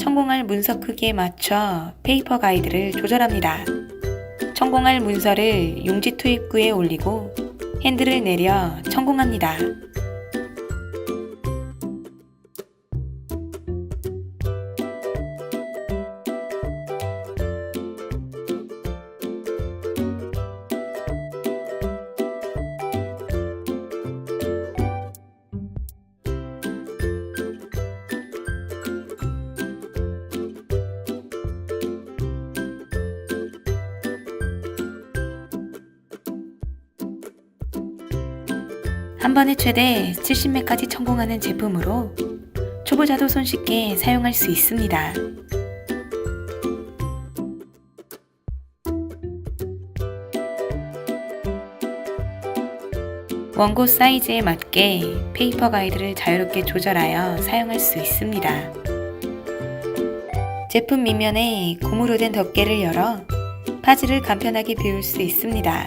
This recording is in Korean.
성공할 문서 크기에 맞춰 페이퍼 가이드를 조절합니다. 성공할 문서를 용지 투입구에 올리고 핸들을 내려 성공합니다. 한 번에 최대 70매까지 성공하는 제품으로 초보자도 손쉽게 사용할 수 있습니다. 원고 사이즈에 맞게 페이퍼 가이드를 자유롭게 조절하여 사용할 수 있습니다. 제품 밑면에 고무로 된 덮개를 열어 파지를 간편하게 비울 수 있습니다.